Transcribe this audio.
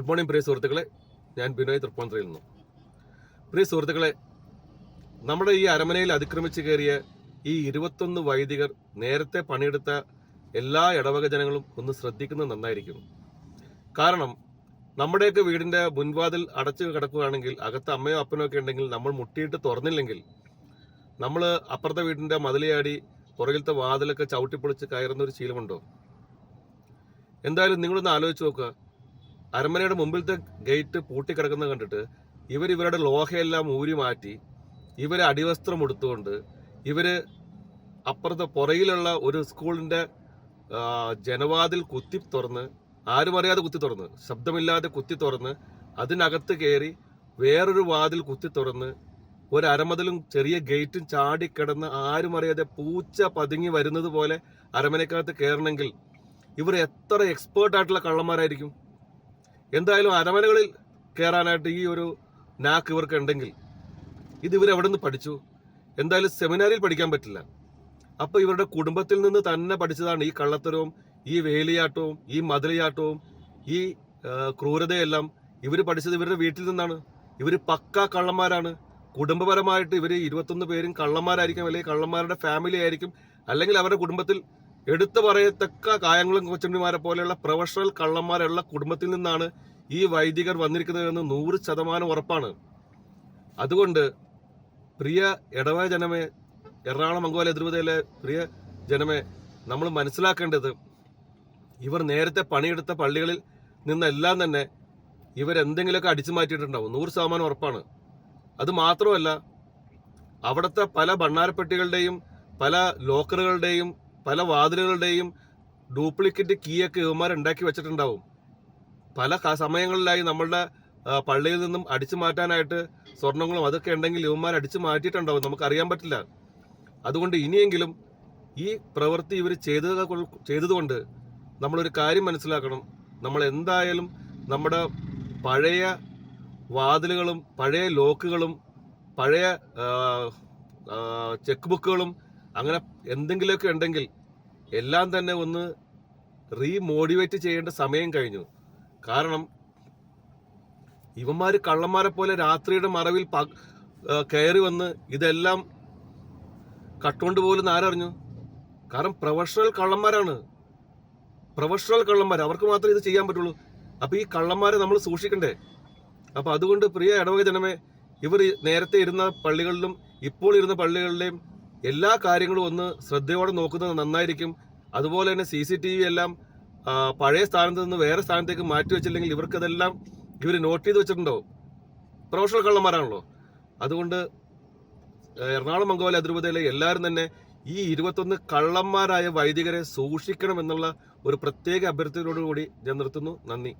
Good morning പ്രിയ സുഹൃത്തുക്കളെ. ഞാൻ ബിനോയ് തൃപ്പൂണിത്തുറയിൽ നിന്നു. പ്രിയ സുഹൃത്തുക്കളെ നമ്മുടെ ഈ അരമനയിൽ അതിക്രമിച്ച് കയറിയ ഈ ഇരുപത്തൊന്ന് വൈദികർ നേരത്തെ പണിയെടുത്ത എല്ലാ ഇടവക ജനങ്ങളും ഒന്ന് ശ്രദ്ധിക്കുന്നത് നന്നായിരിക്കും കാരണം നമ്മുടെയൊക്കെ വീടിന്റെ മുൻവാതിൽ അടച്ചു കിടക്കുകയാണെങ്കിൽ അകത്ത് അമ്മയോ അപ്പനോ ഒക്കെ ഉണ്ടെങ്കിൽ നമ്മൾ മുട്ടിയിട്ട് തുറന്നില്ലെങ്കിൽ നമ്മൾ അപ്പുറത്തെ വീടിന്റെ മതിലയാടി പുറകിലത്തെ വാതിലൊക്കെ ചവിട്ടിപ്പൊളിച്ച് കയറുന്ന ഒരു ശീലമുണ്ടോ? എന്തായാലും നിങ്ങളൊന്ന് ആലോചിച്ച് നോക്കുക. അരമനയുടെ മുമ്പിലത്തെ ഗേറ്റ് പൂട്ടിക്കിടക്കുന്നത് കണ്ടിട്ട് ഇവർ ഇവരുടെ ലോഹയെല്ലാം ഊരി മാറ്റി ഇവരെ അടിവസ്ത്രം എടുത്തുകൊണ്ട് ഇവർ അപ്പുറത്തെ പുറയിലുള്ള ഒരു സ്കൂളിന്റെ ജനവാതിൽ കുത്തി തുറന്ന് ആരും അറിയാതെ കുത്തി തുറന്ന് ശബ്ദമില്ലാതെ കുത്തി തുറന്ന് അതിനകത്ത് കയറി വേറൊരു വാതിൽ കുത്തി തുറന്ന് ഒരു അരമതിലും ചെറിയ ഗേറ്റും ചാടിക്കിടന്ന് ആരും അറിയാതെ പൂച്ച പതുങ്ങി വരുന്നത് പോലെ അരമനക്കകത്ത് കയറണമെങ്കിൽ ഇവർ എത്ര എക്സ്പേർട്ട് ആയിട്ടുള്ള കള്ളന്മാരായിരിക്കും? എന്തായാലും അരമനകളിൽ കയറാനായിട്ട് ഈ ഒരു നാക്ക് ഇവർക്ക് ഉണ്ടെങ്കിൽ ഇത് ഇവർ എവിടെ നിന്ന് പഠിച്ചു? എന്തായാലും സെമിനാറിൽ പഠിക്കാൻ പറ്റില്ല. അപ്പോൾ ഇവരുടെ കുടുംബത്തിൽ നിന്ന് തന്നെ പഠിച്ചതാണ് ഈ കള്ളത്തരവും ഈ വേലിയാട്ടവും ഈ മതിലിയാട്ടവും ഈ ക്രൂരതയെല്ലാം ഇവർ പഠിച്ചത് ഇവരുടെ വീട്ടിൽ നിന്നാണ്. ഇവർ പക്ക കള്ളന്മാരാണ്. കുടുംബപരമായിട്ട് ഇവർ ഇരുപത്തൊന്ന് പേരും കള്ളന്മാരായിരിക്കും അല്ലെങ്കിൽ കള്ളന്മാരുടെ ഫാമിലി ആയിരിക്കും അല്ലെങ്കിൽ അവരുടെ കുടുംബത്തിൽ എടുത്തു പറയത്തക്ക കായംകുളം കൊച്ചുണ്ണിമാരെ പോലെയുള്ള പ്രൊഫഷണൽ കള്ളന്മാരുള്ള കുടുംബത്തിൽ നിന്നാണ് ഈ വൈദികർ വന്നിരിക്കുന്നതെന്ന് നൂറ് ശതമാനം ഉറപ്പാണ്. അതുകൊണ്ട് പ്രിയ ഇടവ ജനമേ എറണാകുളം മംഗോല എതിർവതയിലെ പ്രിയ ജനമേ നമ്മൾ മനസ്സിലാക്കേണ്ടത് ഇവർ നേരത്തെ പണിയെടുത്ത പള്ളികളിൽ നിന്നെല്ലാം തന്നെ ഇവരെന്തെങ്കിലുമൊക്കെ അടിച്ചു മാറ്റിയിട്ടുണ്ടാവും. നൂറ് ശതമാനം ഉറപ്പാണ്. അത് മാത്രമല്ല അവിടുത്തെ പല ഭണ്ണാരപ്പെട്ടികളുടെയും പല ലോക്കറുകളുടെയും പല വാതിലുകളുടെയും ഡ്യൂപ്ലിക്കേറ്റ് കീയൊക്കെ ഇവന്മാർ ഉണ്ടാക്കി വെച്ചിട്ടുണ്ടാവും. പല സമയങ്ങളിലായി നമ്മളുടെ പള്ളിയിൽ നിന്നും അടിച്ചു മാറ്റാനായിട്ട് സ്വർണങ്ങളും അതൊക്കെ ഉണ്ടെങ്കിൽ ഇവന്മാർ അടിച്ചു മാറ്റിയിട്ടുണ്ടാവും. നമുക്ക് അറിയാൻ പറ്റില്ല. അതുകൊണ്ട് ഇനിയെങ്കിലും ഈ പ്രവൃത്തി ഇവർ ചെയ്തത് കൊ- ചെയ്തതുകൊണ്ട് നമ്മളൊരു കാര്യം മനസ്സിലാക്കണം. നമ്മൾ എന്തായാലും നമ്മുടെ പഴയ വാതിലുകളും പഴയ ലോക്കുകളും പഴയ ചെക്ക് ബുക്കുകളും അങ്ങനെ എന്തെങ്കിലുമൊക്കെ ഉണ്ടെങ്കിൽ എല്ലാം തന്നെ ഒന്ന് റീമോട്ടിവേറ്റ് ചെയ്യേണ്ട സമയം കഴിഞ്ഞു. കാരണം ഇവന്മാർ കള്ളന്മാരെ പോലെ രാത്രിയുടെ മറവിൽ കയറി വന്ന് ഇതെല്ലാം കട്ടുകൊണ്ട് പോലും ആരറിഞ്ഞു? കാരണം പ്രൊഫഷണൽ കള്ളന്മാരാണ്. പ്രൊഫഷണൽ കള്ളന്മാർ അവർക്ക് മാത്രമേ ഇത് ചെയ്യാൻ പറ്റുള്ളൂ. അപ്പൊ ഈ കള്ളന്മാരെ നമ്മൾ സൂക്ഷിക്കണ്ടേ? അപ്പൊ അതുകൊണ്ട് പ്രിയ ഇടവക ജനമേ ഇവർ നേരത്തെ ഇരുന്ന പള്ളികളിലും ഇപ്പോൾ ഇരുന്ന പള്ളികളിലെയും എല്ലാ കാര്യങ്ങളും ഒന്ന് ശ്രദ്ധയോടെ നോക്കുന്നത് നന്നായിരിക്കും. അതുപോലെ തന്നെ സി സി ടി വി എല്ലാം പഴയ സ്ഥാനത്ത് നിന്ന് വേറെ സ്ഥാനത്തേക്ക് മാറ്റി വെച്ചില്ലെങ്കിൽ ഇവർക്കതെല്ലാം ഇവർ നോട്ട് ചെയ്ത് വെച്ചിട്ടുണ്ടാവും പ്രൊഫഷണൽ കള്ളന്മാരാണല്ലോ. അതുകൊണ്ട് എറണാകുളം മംഗോല അതിരൂപതയിലെ എല്ലാവരും തന്നെ ഈ ഇരുപത്തൊന്ന് കള്ളന്മാരായ വൈദികരെ സൂക്ഷിക്കണം എന്നുള്ള ഒരു പ്രത്യേക അഭ്യർത്ഥനയോടുകൂടി ഞാൻ നിർത്തുന്നു. നന്ദി.